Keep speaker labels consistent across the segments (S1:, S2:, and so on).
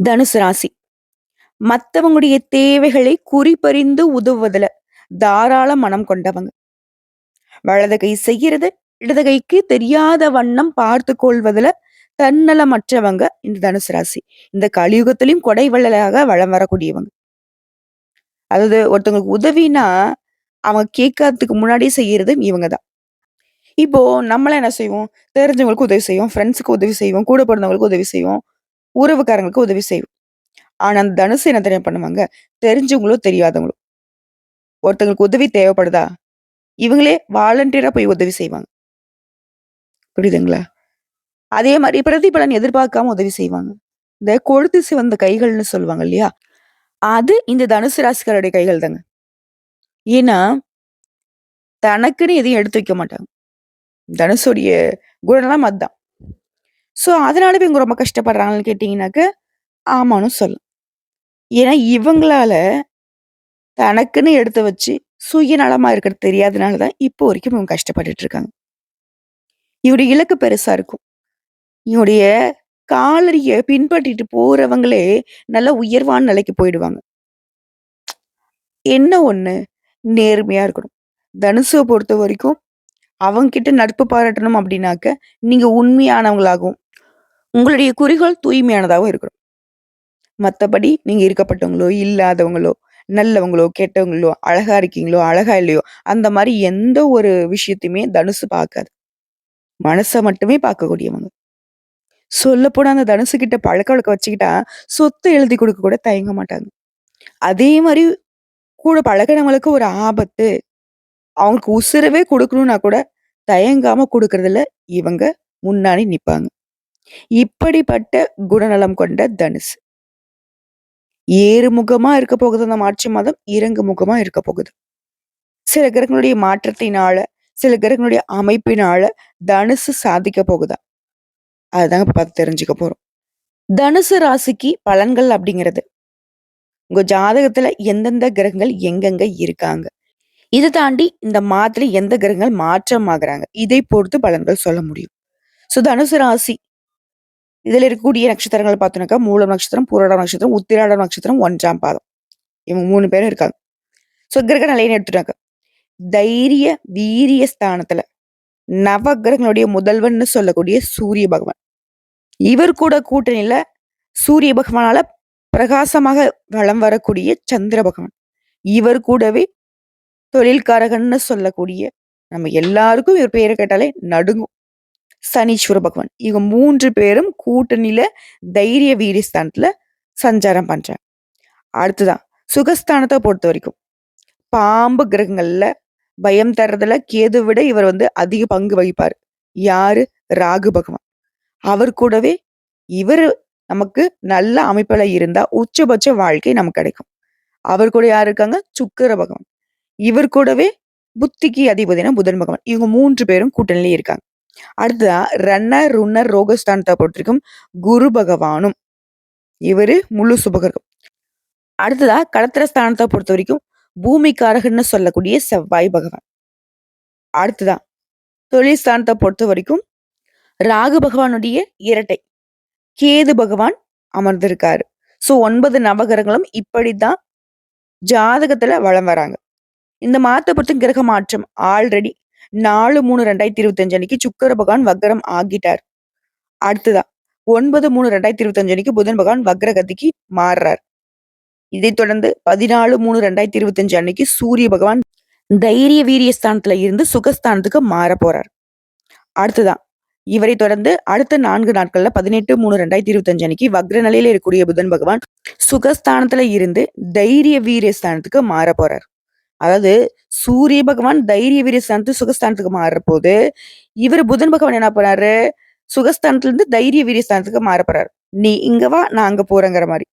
S1: தனுசு ராசி. மத்தவங்களுடைய தேவைகளை குறிப்பறிந்து உதவுவதுல தாராள மனம் கொண்டவங்க. வலது கை செய்யறது இடது கைக்கு தெரியாத வண்ணம் பார்த்து கொள்வதுல தன்னலமற்றவங்க இந்த தனுசு ராசி. இந்த கலியுகத்திலையும் கொடை வள்ளலாக வளம் வரக்கூடியவங்க. அதாவது ஒருத்தவங்களுக்கு உதவினா அவங்க கேட்கறதுக்கு முன்னாடி செய்யறது இவங்க தான் இப்போ நம்மள என்ன செய்வோம்? தெரிஞ்சவங்களுக்கு உதவி செய்வோம் ஃப்ரெண்ட்ஸுக்கு உதவி செய்வோம் கூட பிறந்தவங்களுக்கு உதவி செய்வோம். உறவுக்காரங்களுக்கு உதவி செய்வோம் ஆனா அந்த தனுசு என்ன தெரியும் பண்ணுவாங்க? தெரிஞ்சவங்களோ தெரியாதவங்களோ. ஒருத்தவங்களுக்கு உதவி தேவைப்படுதா? இவங்களே வாலண்டியரா போய் உதவி செய்வாங்க. புரியுதுங்களா? அதே மாதிரி பிரதிபலன் எதிர்பார்க்காம உதவி செய்வாங்க. இந்த கொழுத்து சிவந்த கைகள்னு சொல்லுவாங்க இல்லையா? அது இந்த தனுசு ராசிக்காரருடைய கைகள் தாங்க. ஏன்னா தனக்குன்னு எதையும் எடுத்து வைக்க மாட்டாங்க. தனுஷுடைய குணம்லாம் அதுதான். ஸோ அதனால இவங்க ரொம்ப கஷ்டப்படுறாங்கன்னு கேட்டிங்கனாக்க ஆமான்னு சொல்லலாம் ஏன்னா இவங்களால தனக்குன்னு எடுத்து வச்சு சுயநலமாக இருக்கிறது தெரியாதனால தான் இப்போ வரைக்கும் இவங்க கஷ்டப்பட்டுட்டு இருக்காங்க. இவருடைய இலக்கு பெருசா இருக்கும். இவருடைய காலரியை பின்பற்றிட்டு போறவங்களே நல்ல உயர்வான நிலைக்கு போயிடுவாங்க. என்ன ஒண்ணு? நேர்மையா இருக்கணும். தனுசுவை பொறுத்த வரைக்கும் அவங்க கிட்ட நட்பு பாராட்டணும் அப்படின்னாக்க நீங்க உண்மையானவங்களாகவும் உங்களுடைய குறிகள் தூய்மையானதாகவும் இருக்கணும். மற்றபடி நீங்க இருக்கப்பட்டவங்களோ இல்லாதவங்களோ நல்லவங்களோ கெட்டவங்களோ அழகா இருக்கீங்களோ அழகா இல்லையோ அந்த மாதிரி எந்த ஒரு விஷயத்தையுமே தனுசு பார்க்காது. மனசை மட்டுமே பார்க்கக்கூடியவங்க. சொல்லப்போனா அந்த தனுசு கிட்ட பழக்க வழக்க வச்சுக்கிட்டா சொத்து எழுதி கொடுக்க கூட தயங்க மாட்டாங்க. அதே மாதிரி கூட பழகினவங்களுக்கு ஒரு ஆபத்து அவங்களுக்கு உசுரவே கொடுக்கணும்னா கூட தயங்காம கொடுக்கறதுல இவங்க முன்னாடி நிப்பாங்க. இப்படிப்பட்ட குணநலம் கொண்ட தனுசு. ஏறுமுகமா இருக்க போகுது அந்த மார்ச் மாதம் இறங்கு முகமா இருக்க போகுது. சில கிரகங்களுடைய மாற்றத்தினால சில கிரகங்களுடைய அமைப்பினால தனுசு சாதிக்க போகுதா? அதுதாங்க பார்த்து தெரிஞ்சுக்க போறோம். தனுசு ராசிக்கு பலன்கள் அப்படிங்கிறது. உங்க ஜாதகத்துல எந்தெந்த கிரகங்கள் எங்கெங்க இருக்காங்க? இதை தாண்டி இந்த மாதத்துல எந்த கிரகங்கள் மாற்றம் ஆகுறாங்க இதை பொறுத்து பலன்கள் சொல்ல முடியும். ஸோ தனுசு ராசி இதுல இருக்கக்கூடிய நட்சத்திரங்கள் பார்த்தோம்னாக்கா மூலம் நட்சத்திரம் பூரடம் நட்சத்திரம் உத்திராடம் நட்சத்திரம் ஒன்றாம் பாதம். இவங்க மூணு பேரும் இருக்காங்க. ஸோ கிரக நிலைன்னு எடுத்துட்டாங்க. தைரிய வீரிய ஸ்தானத்துல நவகிரகங்களுடைய முதல்வன் முதல்வன்னு சொல்லக்கூடிய சூரிய பகவான். இவர் கூட கூட்டணியில சூரிய பகவானால பிரகாசமாக வளம் வரக்கூடிய சந்திர பகவான். இவர் கூடவே தொழில்காரகன்னு சொல்லக்கூடிய நம்ம எல்லாருக்கும் இவர் பேரை கேட்டாலே நடுங்கும். சனீஸ்வர பகவான். இவங்க மூன்று பேரும் கூட்டணியில தைரிய வீரஸ்தானத்துல சஞ்சாரம் பண்றாங்க. அடுத்துதான் சுகஸ்தானத்தை பொறுத்த வரைக்கும். பாம்பு கிரகங்கள்ல பயம் தர்றதுல கேது விட இவர் வந்து அதிக பங்கு வகிப்பார். யாரு? ராகு பகவான். அவர் கூடவே இவர் நமக்கு நல்ல அமைப்புல இருந்தா உச்சபட்ச வாழ்க்கை நமக்கு கிடைக்கும். அவர் கூட யார் இருக்காங்க? சுக்கர பகவான். இவர் கூடவே புத்திக்கு அதிபதினா புதன் பகவான். இவங்க மூன்று பேரும் கூட்டணியிலே இருக்காங்க. அடுத்ததா ரன்னர் ருன்னர் ரோகஸ்தானத்தை பொறுத்திருக்கும் குரு பகவானும். இவரு முழு சுபகரம் அடுத்ததா கடத்திர ஸ்தானத்தை பொறுத்த வரைக்கும் பூமிக்காரகன்னு சொல்லக்கூடிய செவ்வாய் பகவான். அடுத்ததா தொழில் ஸ்தானத்தை பொறுத்த வரைக்கும் ராகு பகவானுடைய இரட்டை. கேது பகவான் அமர்ந்திருக்காரு. சோ ஒன்பது நவகிரகங்களும் இப்படித்தான் ஜாதகத்துல வளம் வராங்க. இந்த மாத்த பொறுத்த கிரக மாற்றம் ஆல்ரெடி நாலு மூணு ரெண்டாயிரத்தி இருபத்தஞ்சு அன்னைக்கு சுக்கர பகவான் வக்ரம் ஆகிட்டார். அடுத்ததா ஒன்பது மூணு ரெண்டாயிரத்தி இருபத்தஞ்சு அன்னைக்கு புதன் பகவான் வக்ரகதிக்கு மாறுறார். இதைத் தொடர்ந்து பதினாலு மூணு ரெண்டாயிரத்தி இருபத்தி அஞ்சு அன்னைக்கு சூரிய பகவான் தைரிய வீரிய ஸ்தானத்துல இருந்து சுகஸ்தானத்துக்கு மாற போறார். அடுத்ததான் இவரை தொடர்ந்து அடுத்த நான்கு நாட்கள்ல பதினெட்டு மூணு ரெண்டாயிரத்தி இருபத்தி அஞ்சு அன்னைக்கு வக்ர நிலையில இருக்கக்கூடிய புதன் பகவான் சுகஸ்தானத்துல இருந்து தைரிய வீரிய ஸ்தானத்துக்கு மாற போறார். அதாவது சூரிய பகவான் தைரிய வீரிய ஸ்தானத்து சுகஸ்தானத்துக்கு மாறுற போது இவர் புதன் பகவான் என்ன பண்ணாரு சுகஸ்தானத்துல இருந்து தைரிய வீரிய ஸ்தானத்துக்கு மாற போறாரு. நீ இங்க வா நான் அங்க போறேங்கிற மாதிரி.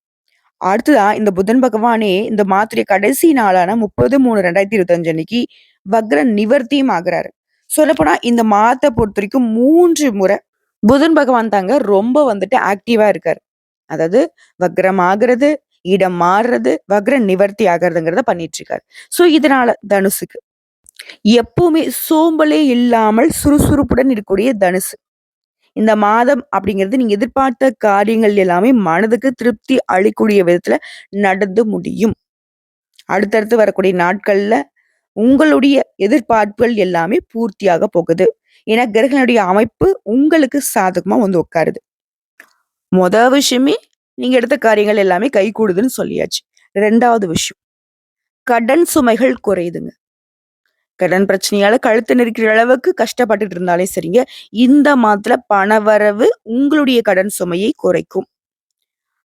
S1: அடுத்ததான் இந்த புதன் பகவானே இந்த மாத்திரை கடைசி நாளான முப்பது மூணு ரெண்டாயிரத்தி இருபத்தி அஞ்சு அன்னைக்கு வக்ர நிவர்த்தியும் ஆகுறாரு. சொல்லப்போனா இந்த மாத்தை பொறுத்த வரைக்கும் மூன்று முறை புதன் பகவான் தாங்க ரொம்ப வந்துட்டு ஆக்டிவா இருக்காரு. அதாவது வக்ரம் ஆகுறது இடம் மாறுறது வக்ர நிவர்த்தி ஆகிறதுங்கிறத பண்ணிட்டு இருக்காரு ஸோ இதனால தனுசுக்கு எப்பவுமே சோம்பலே இல்லாமல் சுறுசுறுப்புடன் இருக்கக்கூடிய தனுசு இந்த மாதம் அப்படிங்கிறது நீங்க எதிர்பார்த்த காரியங்கள் எல்லாமே மனதுக்கு திருப்தி அளிக்கக்கூடிய விதத்துல நடந்து முடியும். அடுத்தடுத்து வரக்கூடிய நாட்கள்ல உங்களுடைய எதிர்பார்ப்புகள் எல்லாமே பூர்த்தியாக போகுது. ஏன்னா கிரகங்களுடைய அமைப்பு உங்களுக்கு சாதகமா வந்து உட்காருது. மொத விஷயமே நீங்க எடுத்த காரியங்கள் எல்லாமே கைகூடுதுன்னு சொல்லியாச்சு. ரெண்டாவது விஷயம். கடன் சுமைகள் குறையுதுங்க. கடன் பிரச்சனையால கழுத்து நெருக்கிற அளவுக்கு கஷ்டப்பட்டுட்டு இருந்தாலே சரிங்க. இந்த மாதத்துல பணவரவு உங்களுடைய கடன் சுமையை குறைக்கும்.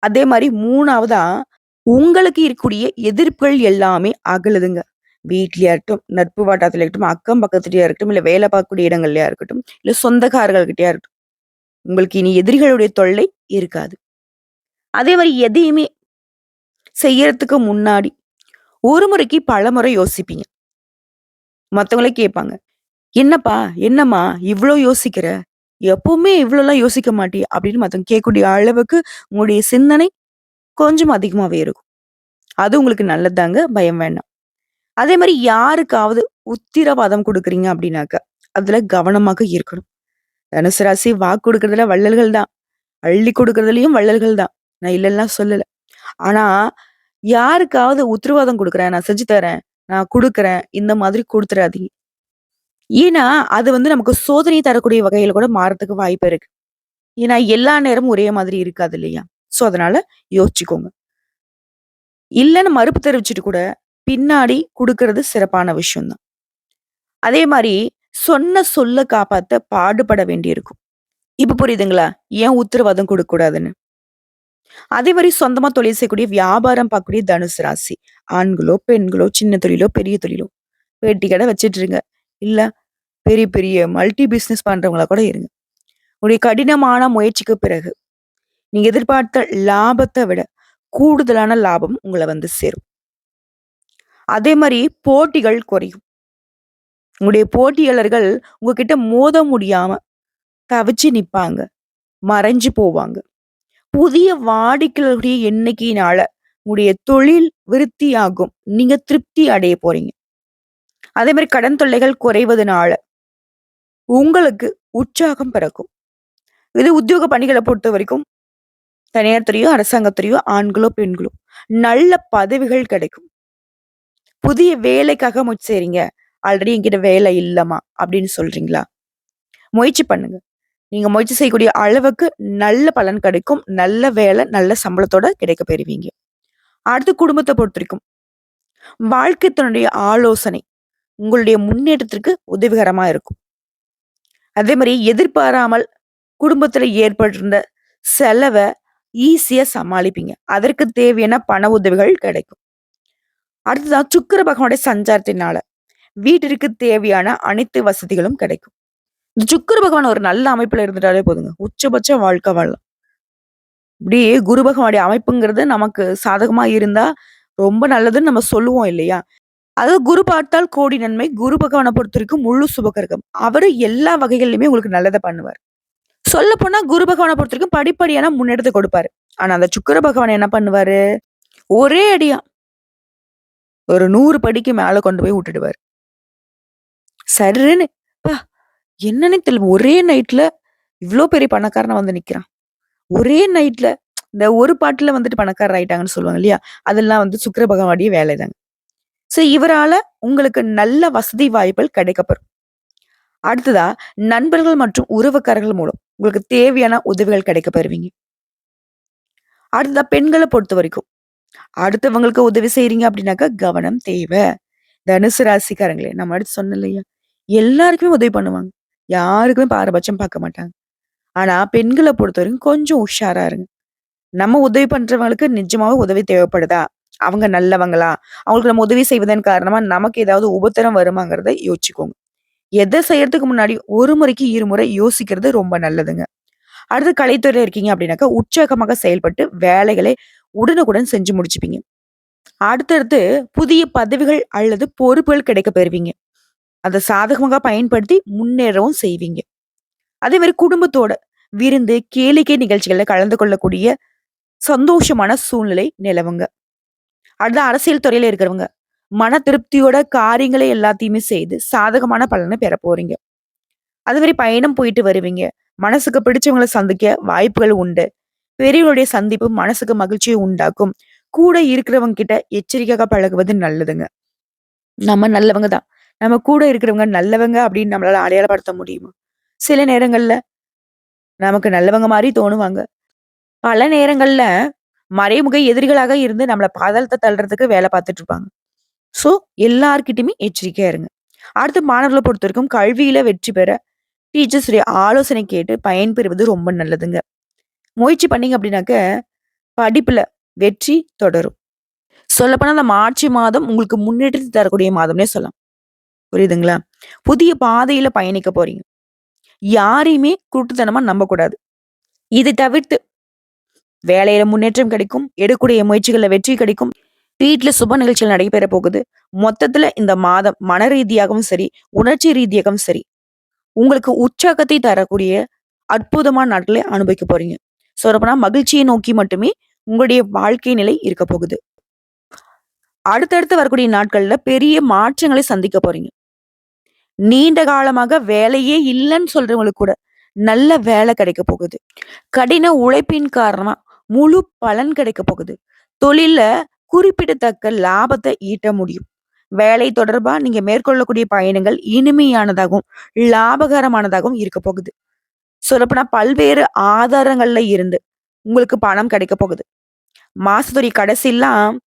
S1: அதே மாதிரி மூணாவதா உங்களுக்கு இருக்கக்கூடிய எதிர்ப்புகள் எல்லாமே அகலுதுங்க. வீட்லயா இருக்கட்டும், நட்பு வட்டாரத்தில இருக்கட்டும், அக்கம் பக்கத்துலயா இருக்கட்டும், இல்ல வேலை பார்க்கக்கூடிய இடங்கள்லயா இருக்கட்டும், இல்ல சொந்தக்காரர்கள்கிட்டயா இருக்கட்டும். உங்களுக்கு இனி எதிரிகளுடைய தொல்லை இருக்காது. அதே மாதிரி எதையுமே செய்யறதுக்கு முன்னாடி ஒரு முறைக்கு பலமுறை யோசிப்பீங்க. மத்தவங்களே கேட்பாங்க. "என்னப்பா? என்னம்மா? இவ்ளோ யோசிக்கிற? எப்பவுமே இவ்வளோலாம் யோசிக்க மாட்டியே!" அப்படின்னு மத்தவங்க கேட்கக்கூடிய அளவுக்கு உங்களுடைய சிந்தனை கொஞ்சம் அதிகமாவே இருக்கும். அது உங்களுக்கு நல்லதுதாங்க. பயம் வேண்டாம். அதே மாதிரி யாருக்காவது உத்திரவாதம் கொடுக்குறீங்க அப்படின்னாக்க, அதுல கவனமாக இருக்கணும். தனுசு ராசி வாக்கு கொடுக்கறதுல வள்ளல்கள் தான். அள்ளி கொடுக்கறதுலயும் வள்ளல்கள் தான். நான் இல்லைலாம் சொல்லல. ஆனா, யாருக்காவது உத்தரவாதம் கொடுக்குறேன் நான் செஞ்சு தரேன், நான் கொடுக்குறேன் இந்த மாதிரி குடுத்துறாதீங்க. ஏன்னா, அது வந்து நமக்கு சோதனை தரக்கூடிய வகையில கூட மாறத்துக்கு வாய்ப்பு இருக்கு. ஏன்னா, எல்லா நேரமும் ஒரே மாதிரி இருக்காது இல்லையா? ஸோ, அதனால யோசிச்சுக்கோங்க. இல்லைன்னு மறுப்பு தெரிவிச்சுட்டு கூட, பின்னாடி கொடுக்கறது சிறப்பான விஷயம்தான் அதே மாதிரி சொன்ன சொல்ல காப்பாத்த பாடுபட வேண்டியிருக்கும். இப்ப புரியுதுங்களா? ஏன் உத்தரவாதம் குடுக்கக்கூடாதுன்னு? அதே மாதிரி சொந்தமா தொழில் செய்யக்கூடிய வியாபாரம் பார்க்கக்கூடிய தனுசு ராசி. ஆண்களோ, பெண்களோ, சின்ன தொழிலோ, பெரிய தொழிலோ, பெட்டி கடை வச்சுட்டு இருங்க. இல்ல பெரிய பெரிய மல்டி பிசினஸ் பண்றவங்களா கூட இருங்க. உங்களுடைய கடினமான முயற்சிக்கு பிறகு, நீங்க எதிர்பார்த்த லாபத்தை விட கூடுதலான லாபம் உங்களை வந்து சேரும். அதே மாதிரி போட்டிகள் குறையும். உங்களுடைய போட்டியாளர்கள் உங்ககிட்ட மோத முடியாம தவிச்சு நிப்பாங்க. மறைஞ்சு போவாங்க. புதிய வாடிக்கையாளர்களுடைய எண்ணிக்கையினால உங்களுடைய தொழில் விருத்தியாகும். நீங்க திருப்தி அடைய போறீங்க. அதே மாதிரி கடன் தொல்லைகள் குறைவதனால உங்களுக்கு உற்சாகம் பிறக்கும். இது உத்தியோக பணிகளை பொறுத்த வரைக்கும் தனியார் துறையோ, அரசாங்கத்துறையோ, ஆண்களோ, பெண்களோ நல்ல பதவிகள் கிடைக்கும். புதிய வேலைக்காக முயற்சி செய்றீங்க. ஆல்ரெடி என்கிட்ட வேலை இல்லைம்மா அப்படின்னு சொல்றீங்களா? முயற்சி பண்ணுங்க. நீங்க முயற்சி செய்யக்கூடிய அளவுக்கு நல்ல பலன் கிடைக்கும். நல்ல வேலை, நல்ல சம்பளத்தோட கிடைக்கப் பெறுவீங்க. அடுத்து குடும்பத்தை பொறுத்தவரைக்கும், வாழ்க்கை துணையுடைய ஆலோசனை உங்களுடைய முன்னேற்றத்திற்கு உதவிகரமா இருக்கும். அதே மாதிரி எதிர்பாராமல் குடும்பத்துல ஏற்பட்டிருந்த செலவை ஈஸியா சமாளிப்பீங்க. அதற்கு தேவையான பண உதவிகள் கிடைக்கும். அடுத்ததான் சுக்கிர பகவானுடைய சஞ்சாரத்தினால வீட்டிற்கு தேவையான அனைத்து வசதிகளும் கிடைக்கும். இந்த சுக்கிர பகவான் ஒரு நல்ல அமைப்புல இருந்துட்டாலே போதுங்க. உச்சபட்ச வாழ்க்கை வாழலாம். இப்படியே குரு பகவானுடைய அமைப்புங்கிறது நமக்கு சாதகமா இருந்தா ரொம்ப நல்லதுன்னு நம்ம சொல்லுவோம் இல்லையா? அதாவது குரு பார்த்தால் கோடி நன்மை. குரு பகவான பொறுத்தவரைக்கும் முழு சுபகரகம் அவரு எல்லா வகைகள்லயுமே உங்களுக்கு நல்லதை பண்ணுவார். சொல்லப்போனா குரு பகவான பொறுத்தவரைக்கும் படிப்படியான முன்னெடுத்து கொடுப்பாரு. ஆனா அந்த சுக்கிர பகவான் என்ன பண்ணுவாரு? ஒரே அடியா ஒரு நூறு படிக்கு மேல கொண்டு போய் விட்டுடுவாரு. சரின்னு என்னன்னே தெரியல. ஒரே நைட்ல இவ்வளோ பெரிய பணக்காரனா வந்து நிக்கிறான். ஒரே நைட்ல இந்த ஒரு பாட்டுல வந்துட்டு பணக்காரர் ஆயிட்டாங்கன்னு சொல்லுவாங்க இல்லையா? அதெல்லாம் வந்து சுக்கர பகவானுடைய வேலைதாங்க. ஸோ இவரால உங்களுக்கு நல்ல வசதி வாய்ப்புகள் கிடைக்கப்பெறும். அடுத்ததா நண்பர்கள் மற்றும் உறவுக்காரர்கள் மூலம் உங்களுக்கு தேவையான உதவிகள் கிடைக்கப் பெறுவீங்க. அடுத்ததா பொறுத்த வரைக்கும் அடுத்தவங்களுக்கு உதவி செய்யறீங்க அப்படின்னாக்கா கவனம் தேவை. தனுசு ராசிக்காரங்களே, நம்ம அடுத்து சொன்னேன் இல்லையா? எல்லாருக்குமே உதவி பண்ணுவாங்க. யாருக்குமே பாரபட்சம் பார்க்க மாட்டாங்க. ஆனா பொறுத்த பொறுத்தவரைக்கும் கொஞ்சம் உஷாரா இருங்க. நம்ம உதவி பண்றவங்களுக்கு நிஜமாவே உதவி தேவைப்படுதா? அவங்க நல்லவங்களா? அவங்களுக்கு நம்ம உதவி செய்வதன் காரணமா நமக்கு ஏதாவது உபத்திரம் வருமாங்கிறத யோசிச்சுக்கோங்க. எதை செய்யறதுக்கு முன்னாடி ஒரு முறைக்கு இருமுறை யோசிக்கிறது ரொம்ப நல்லதுங்க. அடுத்து கலைத்துறையில இருக்கீங்க அப்படின்னாக்கா, உற்சாகமாக செயல்பட்டு வேலைகளை உடனுக்குடன் செஞ்சு முடிச்சுப்பீங்க. அடுத்தடுத்து புதிய பதவிகள் அல்லது பொறுப்புகள் கிடைக்கப் பெறுவீங்க. அதை சாதகமாக பயன்படுத்தி முன்னேறவும் செய்வீங்க. அதே மாதிரி குடும்பத்தோட விருந்து, கேளிக்கை நிகழ்ச்சிகள்ல கலந்து கொள்ளக்கூடிய சந்தோஷமான சூழ்நிலை நிலவுங்க. அடுத்த அரசியல் துறையில இருக்கிறவங்க, மன திருப்தியோட காரியங்களை எல்லாத்தையுமே செய்து சாதகமான பலனை பெற போறீங்க. அது மாதிரி பயணம் போயிட்டு வருவீங்க. மனசுக்கு பிடிச்சவங்கள சந்திக்க வாய்ப்புகள் உண்டு. பெரியவர்களுடைய சந்திப்பு மனசுக்கு மகிழ்ச்சியை உண்டாக்கும். கூட இருக்கிறவங்க கிட்ட எச்சரிக்கையாக பழகுவது நல்லதுங்க. நம்ம நல்லவங்க தான். நம்ம கூட இருக்கிறவங்க நல்லவங்க அப்படின்னு நம்மளால அடையாளப்படுத்த முடியுமா? சில நேரங்கள்ல நமக்கு நல்லவங்க மாதிரி தோணுவாங்க. பல நேரங்கள்ல மறைமுக எதிரிகளாக இருந்து நம்மளை பாதாளத்த தள்ளுறதுக்கு வேலை பார்த்துட்டு இருப்பாங்க. ஸோ எல்லார்கிட்டையுமே எச்சரிக்கையா இருங்க. அடுத்து மாணவர்களை பொறுத்த வரைக்கும் கல்வியில வெற்றி பெற டீச்சர்ஸுடைய ஆலோசனை கேட்டு பயன்பெறுவது ரொம்ப நல்லதுங்க. முயற்சி பண்ணீங்க அப்படின்னாக்க, படிப்புல வெற்றி தொடரும். சொல்லப்போனால் அந்த மார்ச் மாதம் உங்களுக்கு முன்னேற்றத்தை தரக்கூடிய மாதம்னே சொல்லலாம். புரியுதுங்களா? புதிய பாதையில பயணிக்க போறீங்க. யாரையுமே குருட்டுத்தனமா நம்பக்கூடாது. இதை தவிர்த்து வேலையில முன்னேற்றம் கிடைக்கும். எடுக்கூடிய முயற்சிகள்ல வெற்றி கிடைக்கும். வீட்டுல சுப நிகழ்ச்சிகள் நடைபெற போகுது. மொத்தத்துல இந்த மாதம் மன ரீதியாகவும் சரி, உணர்ச்சி ரீதியாகவும் சரி, உங்களுக்கு உற்சாகத்தை தரக்கூடிய அற்புதமான நாட்களை அனுபவிக்க போறீங்க. சொல்லப்போனா மகிழ்ச்சியை நோக்கி மட்டுமே உங்களுடைய வாழ்க்கை நிலை இருக்க போகுது. அடுத்தடுத்து வரக்கூடிய நாட்கள்ல பெரிய மாற்றங்களை சந்திக்க போறீங்க. நீண்ட காலமாக வேலையே இல்லைன்னு சொல்றவங்களுக்கு கூட நல்ல வேலை கிடைக்க போகுது. கடின உழைப்பின் காரணமா முழு பலன் கிடைக்க போகுது. தொழில குறிப்பிடத்தக்க லாபத்தை ஈட்ட முடியும். வேலை தொடர்பா நீங்க மேற்கொள்ளக்கூடிய பயணங்கள் இனிமையானதாகவும், லாபகரமானதாகவும் இருக்க போகுது. சொல்லப்போனா பல்வேறு ஆதாரங்கள்ல இருந்து உங்களுக்கு பணம் கிடைக்க போகுது. மாசத்துடைய கடைசிலாம்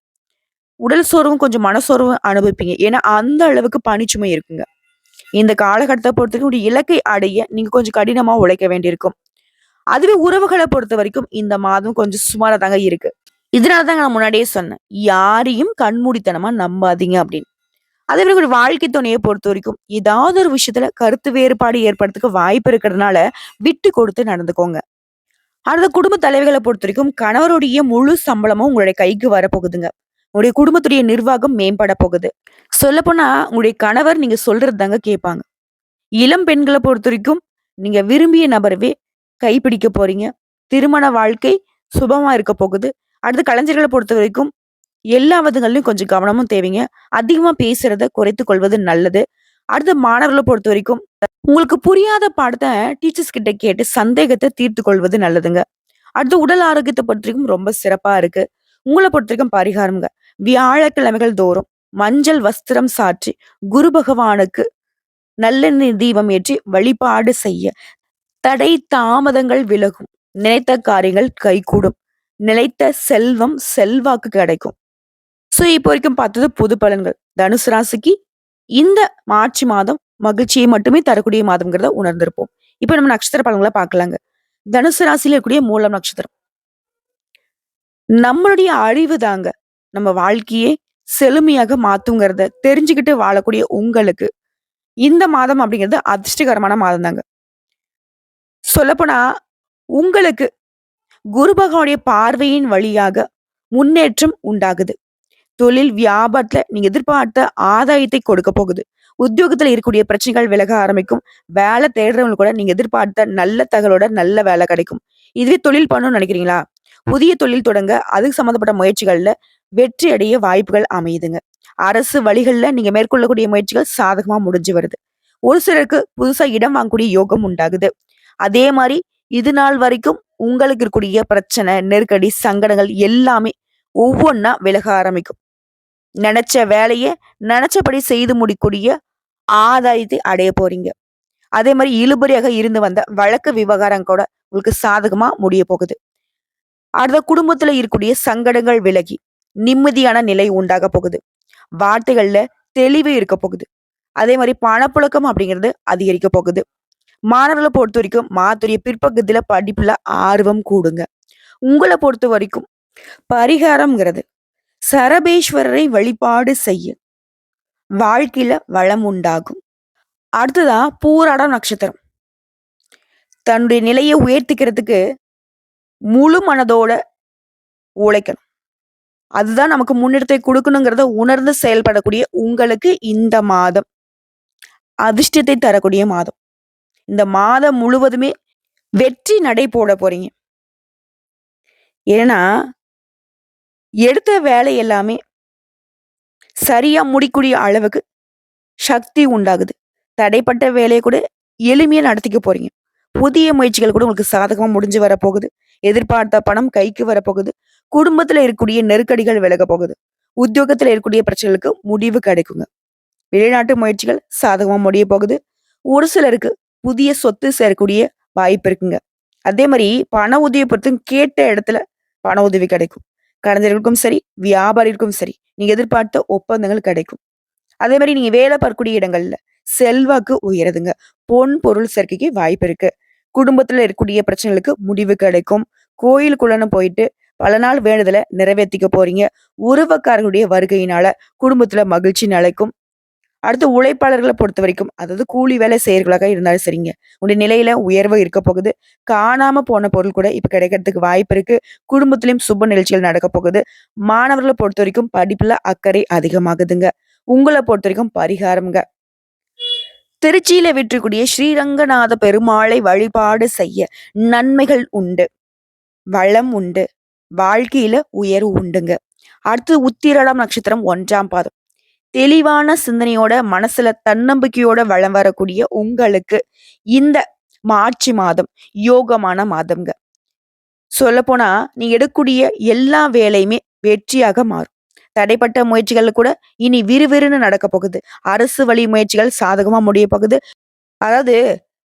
S1: உடல் சோர்வும், கொஞ்சம் மனசோர்வும் அனுபவிப்பீங்க. ஏன்னா அந்த அளவுக்கு பணிச்சுமை இருக்குங்க. இந்த காலகட்டத்தை பொறுத்தவரைக்கும் உடைய இலக்கை அடைய நீங்க கொஞ்சம் கடினமா உழைக்க வேண்டியிருக்கும். அதுவே உறவுகளை பொறுத்த வரைக்கும் இந்த மாதம் கொஞ்சம் சுமாரா தாங்க இருக்கு. இதனால தாங்க நான் முன்னாடியே சொன்னேன். யாரையும் கண்மூடித்தனமா நம்பாதீங்க அப்படின்னு. அதே மாதிரி ஒரு வாழ்க்கை துணைய பொறுத்தவரைக்கும், ஏதாவது ஒரு விஷயத்துல கருத்து வேறுபாடு ஏற்படுறதுக்கு வாய்ப்பு இருக்கிறதுனால, விட்டு கொடுத்து நடந்துக்கோங்க. அடுத்த குடும்ப தலைவர்களை பொறுத்த வரைக்கும் கணவருடைய முழு சம்பளமும் உங்களுடைய கைக்கு வரப்போகுதுங்க. உங்களுடைய குடும்பத்துடைய நிர்வாகம் மேம்பட போகுது. சொல்லப்போனா, உங்களுடைய கணவர் நீங்க சொல்றது தாங்க கேட்பாங்க. இளம் பெண்களை பொறுத்த வரைக்கும் நீங்க விரும்பிய நபரவே கைப்பிடிக்க போறீங்க. திருமண வாழ்க்கை சுபமா இருக்க போகுது. அடுத்து கலைஞர்களை பொறுத்த வரைக்கும் எல்லா விதங்கள்லையும் கொஞ்சம் கவனமும் தேவைங்க. அதிகமா பேசுறத குறைத்து கொள்வது நல்லது. அடுத்து பொறுத்த வரைக்கும் உங்களுக்கு புரியாத பாடத்தை டீச்சர்ஸ் கிட்ட கேட்டு சந்தேகத்தை தீர்த்து கொள்வது நல்லதுங்க. அடுத்து உடல் ஆரோக்கியத்தை பொறுத்த வரைக்கும் ரொம்ப சிறப்பா இருக்கு. பொறுத்த வரைக்கும் பரிகாரம்ங்க. வியாழக்கிழமைகள் தோறும் மஞ்சள் வஸ்திரம் சாற்றி, குரு பகவானுக்கு நல்லெண்ணெய் தீபம் ஏற்றி வழிபாடு செய்ய, தடை தாமதங்கள் விலகும். நினைத்த காரியங்கள் கைகூடும். நிலைத்த செல்வம், செல்வாக்கு கிடைக்கும். ஸோ இப்போ வரைக்கும் பார்த்தது புது பலன்கள். தனுசு ராசிக்கு இந்த மார்ச் மாதம் மகிழ்ச்சியை மட்டுமே தரக்கூடிய மாதம்ங்கிறத உணர்ந்திருப்போம். இப்போ நம்ம நட்சத்திர பலன்களை பார்க்கலாங்க. தனுசு ராசியில இருக்கக்கூடிய மூலம் நட்சத்திரம். நம்மளுடைய அழிவு தாங்க நம்ம வாழ்க்கையே செழுமையாக மாத்துங்கிறத தெரிஞ்சுக்கிட்டு வாழக்கூடிய உங்களுக்கு, இந்த மாதம் அப்படிங்கிறது அதிர்ஷ்டகரமான மாதம் தாங்க. சொல்லப்போனா, உங்களுக்கு குரு பகவானுடைய பார்வையின் வழியாக முன்னேற்றம் உண்டாகுது. தொழில், வியாபாரத்துல நீங்க எதிர்பார்த்த ஆதாயத்தை கொடுக்க போகுது. உத்தியோகத்துல இருக்கக்கூடிய பிரச்சனைகள் விலக ஆரம்பிக்கும். வேலை தேடுறவங்களுக்கு கூட நீங்க எதிர்பார்த்த நல்ல தகவலோட நல்ல வேலை கிடைக்கும். இதுவே தொழில் பண்ணணும்னு நினைக்கிறீங்களா? புதிய தொழில் தொடங்க அதுக்கு சம்மந்தப்பட்ட முயற்சிகளில் வெற்றி அடைய வாய்ப்புகள் அமையுதுங்க. அரசு வழிகளில் நீங்கள் மேற்கொள்ளக்கூடிய முயற்சிகள் சாதகமாக முடிஞ்சு வருது. ஒரு சிலருக்கு புதுசாக இடம் வாங்கக்கூடிய யோகம் உண்டாகுது. அதே மாதிரி இது நாள் வரைக்கும் உங்களுக்கு இருக்கக்கூடிய பிரச்சனை, நெருக்கடி, சங்கடங்கள் எல்லாமே ஒவ்வொன்றா விலக ஆரம்பிக்கும். நினச்ச வேலையை நினச்சபடி செய்து முடிக்கக்கூடிய ஆதாயத்தை அடைய போறீங்க. அதே மாதிரி இழுபறியாக இருந்து வந்த வழக்கு விவகாரம் கூட உங்களுக்கு சாதகமாக முடிய போகுது. அடுத்த குடும்பத்துல இருக்கக்கூடிய சங்கடங்கள் விலகி, நிம்மதியான நிலை உண்டாக போகுது. வார்த்தைகள்ல தெளிவு இருக்க போகுது. அதே மாதிரி பணப்புழக்கம் அப்படிங்கிறது அதிகரிக்க போகுது. மாணவர்களை பொறுத்த வரைக்கும் மாத்துரிய பிற்பகுதியில படிப்புல ஆர்வம் கூடுங்க. உங்களை பொறுத்த வரைக்கும் பரிகாரம்ங்கிறது சரபேஸ்வரரை வழிபாடு செய்ய வாழ்க்கையில வளம் உண்டாகும். அடுத்ததா பூராடம் நட்சத்திரம். தன்னுடைய நிலையை உயர்த்திக்கிறதுக்கு முழு மனதோட உழைக்கணும். அதுதான் நமக்கு முன்னிடத்தை கொடுக்கணுங்கிறத உணர்ந்து செயல்படக்கூடிய உங்களுக்கு இந்த மாதம் அதிர்ஷ்டத்தை தரக்கூடிய மாதம். இந்த மாதம் முழுவதுமே வெற்றி நடை போட போறீங்க. ஏன்னா, எடுத்த வேலை எல்லாமே சரியா முடிக்கூடிய அளவுக்கு சக்தி உண்டாகுது. தடைப்பட்ட வேலையை கூட எளிமையா நடத்திக்க போறீங்க. புதிய முயற்சிகள் கூட உங்களுக்கு சாதகமா முடிஞ்சு வரப்போகுது. எதிர்பார்த்த பணம் கைக்கு வரப்போகுது. குடும்பத்துல இருக்கக்கூடிய நெருக்கடிகள் விலகப் போகுது. உத்தியோகத்துல இருக்கக்கூடிய பிரச்சனைகளுக்கு முடிவு கிடைக்குங்க. வெளிநாட்டு முயற்சிகள் சாதகமா முடிய போகுது. ஒரு சிலருக்கு புதிய சொத்து சேரக்கூடிய வாய்ப்பு இருக்குங்க. அதே மாதிரி பண உதவி பொறுத்தும் கேட்ட இடத்துல பண உதவி கிடைக்கும். கலைஞர்களுக்கும் சரி, வியாபாரிகளுக்கும் சரி, நீங்க எதிர்பார்த்த ஒப்பந்தங்கள் கிடைக்கும். அதே மாதிரி நீங்க வேலை பார்க்கக்கூடிய இடங்கள்ல செல்வாக்கு உயருதுங்க. பொன், பொருள் சேர்க்கைக்கு வாய்ப்பு இருக்கு. குடும்பத்துல இருக்கக்கூடிய பிரச்சனைகளுக்கு முடிவு கிடைக்கும். கோயிலுக்குள்ளன போயிட்டு பல நாள் வேண்டுதலை நிறைவேற்றிக்க போறீங்க. உறவக்காரர்களுடைய வருகையினால குடும்பத்துல மகிழ்ச்சி நிலைக்கும். அடுத்து உழைப்பாளர்களை பொறுத்த வரைக்கும் அதாவது கூலி வேலை செய்யறவர்களாக இருந்தாலும் சரிங்க. உடைய நிலையில உயர்வு இருக்க போகுது. காணாம போன பொருள் கூட இப்ப கிடைக்கிறதுக்கு வாய்ப்பு இருக்கு. குடும்பத்திலையும் சுப நிகழ்ச்சிகள் நடக்கப் போகுது. மாணவர்களை பொறுத்த வரைக்கும் படிப்புல அக்கறை அதிகமாகுதுங்க. உங்களை பொறுத்த வரைக்கும் பரிகாரம்ங்க. திருச்சியில விற்றக்கூடிய ஸ்ரீரங்கநாத பெருமாளை வழிபாடு செய்ய நன்மைகள் உண்டு. வளம் உண்டு. வாழ்க்கையில உயர்வு உண்டுங்க. அடுத்து உத்திரளம் நட்சத்திரம் ஒன்றாம் பாதம். தெளிவான சிந்தனையோட, மனசுல தன்னம்பிக்கையோட வளம் வரக்கூடிய உங்களுக்கு, இந்த மார்ச் மாதம் யோகமான மாதம்ங்க. சொல்லப்போனா, நீங்க எடுக்கக்கூடிய எல்லா வேலையுமே வெற்றியாக மாறும். தடைப்பட்ட முயற்சிகள் கூட இனி விறுவிறுன்னு நடக்கப் போகுது. அரசு வழி முயற்சிகள் சாதகமா முடிய போகுது. அதாவது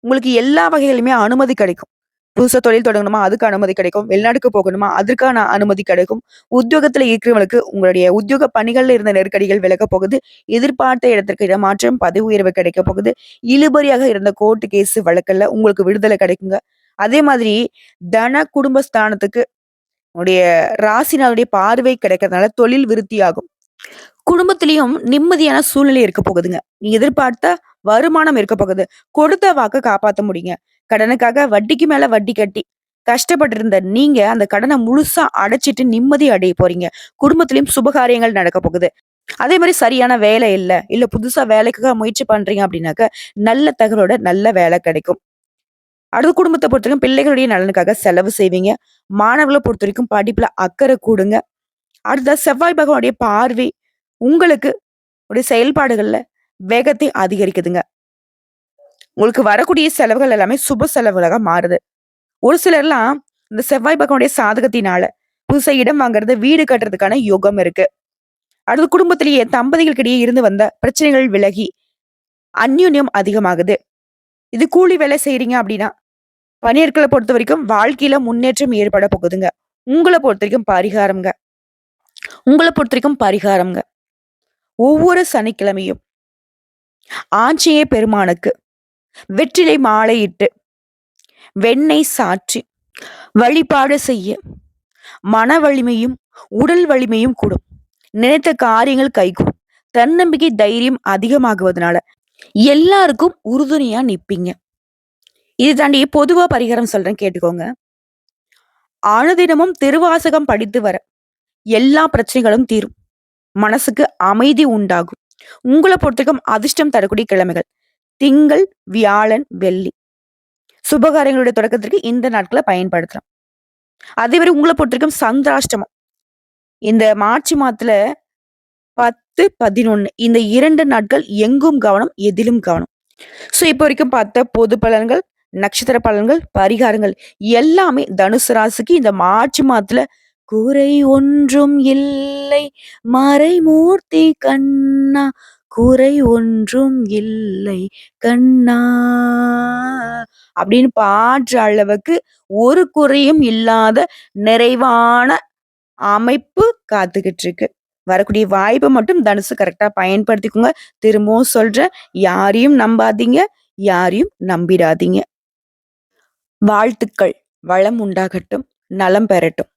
S1: உங்களுக்கு எல்லா வகையிலுமே அனுமதி கிடைக்கும். புதுசாக தொழில் தொடங்கணுமா? அதுக்கு அனுமதி கிடைக்கும். வெளிநாட்டுக்கு போகணுமா? அதற்கான அனுமதி கிடைக்கும். உத்தியோகத்தில் இருக்கிறவங்களுக்கு உங்களுடைய உத்தியோக பணிகளில் இருந்த நெருக்கடிகள் விலகப் போகுது. எதிர்பார்த்த இடத்திற்கு இடமாற்றம், பதவி உயர்வு கிடைக்க போகுது. இழுபறியாக இருந்த கோர்ட்டு கேஸ் வழக்கில் உங்களுக்கு விடுதலை கிடைக்குங்க. அதே மாதிரி தன, குடும்ப ஸ்தானத்துக்கு உங்களுடைய ராசிநாதனுடைய பார்வை கிடைக்கிறதுனால தொழில் விருத்தியாகும். குடும்பத்திலையும் நிம்மதியான சூழ்நிலை இருக்க போகுதுங்க. நீங்க எதிர்பார்த்த வருமானம் இருக்க போகுது. கொடுத்த வாக்க காப்பாத்த முடியுங்க. கடனுக்காக வட்டிக்கு மேல வட்டி கட்டி கஷ்டப்பட்டு இருந்த நீங்க அந்த கடனை முழுசா அடைச்சிட்டு நிம்மதி அடைய போறீங்க. குடும்பத்திலயும் சுபகாரியங்கள் நடக்க போகுது. அதே மாதிரி சரியான வேலை இல்லை இல்ல புதுசா வேலைக்காக முயற்சி பண்றீங்க அப்படின்னாக்க, நல்ல தகவலோட நல்ல வேலை கிடைக்கும். அடுத்த குடும்பத்தை பொறுத்த பொறுத்தவரைக்கும் பிள்ளைகளுடைய நலனுக்காக செலவு செய்வீங்க. மாணவளை பொறுத்த வரைக்கும் படிப்புல அக்கறை கூடுங்க. அடுத்த செவ்வாய் பகவானுடைய பார்வை உங்களுக்கு உடைய செயல்பாடுகள்ல வேகத்தை அதிகரிக்குதுங்க. உங்களுக்கு வரக்கூடிய செலவுகள் எல்லாமே சுப செலவுகளாக மாறுது. ஒரு சிலர்லாம் இந்த செவ்வாய் பகவானுடைய சாதகத்தினால புதுசா இடம் வாங்குறது, வீடு கட்டுறதுக்கான யோகம் இருக்கு. அடுத்து குடும்பத்திலேயே தம்பதிகளுக்கிடையே இருந்து வந்த பிரச்சனைகள் விலகி, அந்யோன்யம் அதிகமாகுது. இது கூலி வேலை செய்கிறீங்க அப்படின்னா, பணியற்களை பொறுத்த வரைக்கும் வாழ்க்கையில முன்னேற்றம் ஏற்பட போகுதுங்க. உங்களை பொறுத்த வரைக்கும் பரிகாரம்ங்க. உங்களை பொறுத்த வரைக்கும் பரிகாரம்ங்க. ஒவ்வொரு சனிக்கிழமையும் ஆஞ்சநேய பெருமானுக்கு வெற்றிலை மாலையிட்டு, வெண்ணெய் சாற்றி வழிபாடு செய்ய மன வலிமையும், உடல் வலிமையும் கூடும். நினைத்த காரியங்கள் கைகூடும். தன்னம்பிக்கை, தைரியம் அதிகமாகுவதனால எல்லாருக்கும் உறுதுணையா நிப்பீங்க. இது தாண்டி பொதுவா பரிகாரம் சொல்றேன் கேட்டுக்கோங்க. அனுதினமும் திருவாசகம் படித்து வர எல்லா பிரச்சனைகளும் தீரும். மனசுக்கு அமைதி உண்டாகும். உங்களை பொறுத்தவரைக்கும் அதிர்ஷ்டம் தரக்கூடிய கிழமைகள் திங்கள், வியாழன், வெள்ளி. சுபகாரியங்களுடைய தொடக்கத்திற்கு இந்த நாட்கள பயன்படுத்தலாம். அதேமாரி உங்களை பொறுத்திருக்கும் சந்திராஷ்டமம். இந்த மார்ச் மாதத்துல 10, 11 இந்த இரண்டு நாட்கள் எங்கும் கவனம், எதிலும் கவனம். ஸோ இப்போ வரைக்கும் பார்த்த பொது பலன்கள், நட்சத்திர பலன்கள், பரிகாரங்கள் எல்லாமே தனுசு ராசிக்கு இந்த மார்ச் மாதத்துல குறை ஒன்றும் இல்லை மறைமூர்த்தி கண்ணா குறை ஒன்றும் இல்லை கண்ணா அப்படின்னு பாடுற அளவுக்கு ஒரு குறையும் இல்லாத நிறைவான அமைப்பு காத்துக்கிட்டு இருக்கு. வரக்கூடிய வாய்ப்பை மட்டும் தனுசு கரெக்டாக பயன்படுத்திக்கோங்க. திரும்பவும் சொல்றேன், யாரையும் நம்பாதீங்க, யாரையும் நம்பிடாதீங்க. வாழ்த்துக்கள். வளம் உண்டாகட்டும். நலம் பெறட்டும்.